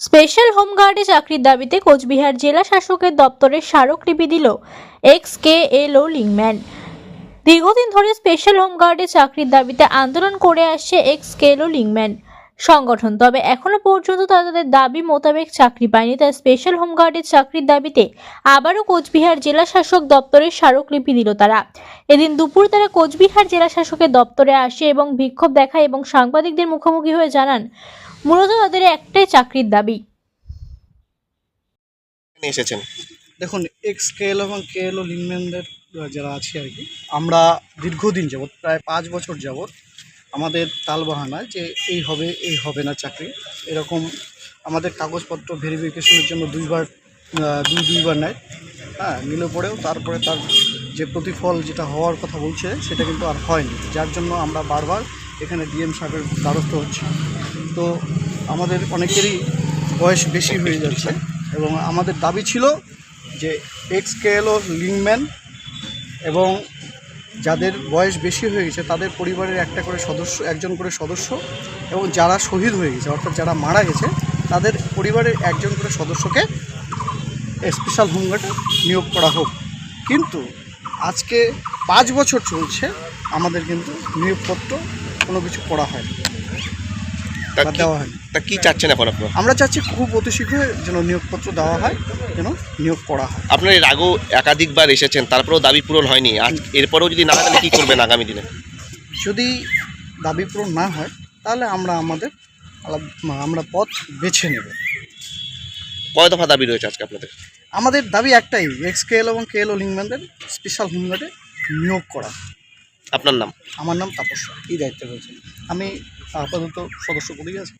Special হোমগার্ডে চাকরির দাবিতে কোচবিহার জেলা শাসকের দপ্তরে স্মারকলিপি দিল এক্স কে এল ও লিংম্যান। দীর্ঘদিন ধরে স্পেশাল হোমগার্ডে চাকরির দাবিতে আন্দোলন করে আসছে এক্স কে এল ও লিংম্যান সংগঠন। তবে এখনও পর্যন্ত তাদের দাবি মোতাবেক চাকরি পায়নি, তাই স্পেশাল হোমগার্ডের চাকরির দাবিতে আবারও কোচবিহার জেলা শাসক দপ্তরে স্মারকলিপি দিল তারা। এদিন দুপুর তারা কোচবিহার জেলা শাসকের দপ্তরে আসে এবং বিক্ষোভ দেখায় এবং সাংবাদিকদের মুখোমুখি হয়ে জানান মূলত তাদের একটাই চাকরির দাবি। এসেছেন। দেখুন এক্স কেএল এবং কেএল ও লিনম্যানদের যারা আছে আর কি আমরা দীর্ঘদিন যাবৎ প্রায় পাঁচ বছর যাবৎ আমাদের তালবাহানায় যে এই হবে এই হবে না চাকরি। এরকম আমাদের কাগজপত্র ভেরিফিকেশনের জন্য দুইবার দুই দুইবার নেয়। হ্যাঁ নিলে পরেও তারপরে তার যে প্রতিফল যেটা হওয়ার কথা বলছে সেটা কিন্তু আর হয়নি। যার জন্য আমরা বারবার এখানে ডিএম সাহেবের দ্বারস্থ হচ্ছে। তো আমাদের অনেকেরই বয়স বেশি হয়ে যাচ্ছে এবং আমাদের দাবি ছিল যে এক্স কেএল ও লিংম্যান এবং যাদের বয়স বেশি হয়ে গেছে, তাদের পরিবারের একটা করে সদস্য, একজন করে সদস্য এবং যারা শহীদ হয়ে গেছে, অর্থাৎ যারা মারা গেছে, তাদের পরিবারের একজন করে সদস্যকে স্পেশাল হোমগার্ডে নিয়োগ করা হোক। কিন্তু আজকে পাঁচ বছর চলছে, আমাদের কিন্তু নিয়োগপত্র কোনো কিছু করা হয়। তা বা কি- দেওয়া হয়। তা কি চাচ্ছেন এখন আপনার? আমরা চাচ্ছি খুব অতি শীঘ্রই যেন নিয়োগপত্র দেওয়া হয় যেন নিয়োগ করা হয়। আপনার এর আগেও একাধিকবার এসেছেন তারপরেও দাবি পূরণ হয়নি। আজ এরপরেও যদি না হয় তাহলে কী করবেন আগামী দিনে? যদি দাবি পূরণ না হয় তাহলে আমরা আমাদের আমরা পথ বেছে নেব। কয় দফা দাবি রয়েছে আজকে আপনাদের? আমাদের দাবি একটাই এক্স কেএল এবং কেএল ও লিঙ্কম্যানদের স্পেশাল হোমগার্ডে নিয়োগ করা। আপনার নাম? আমার নাম তাপস কি দায়িত্বে রয়েছে আমি আপাতত সদস্য পদেই আছি।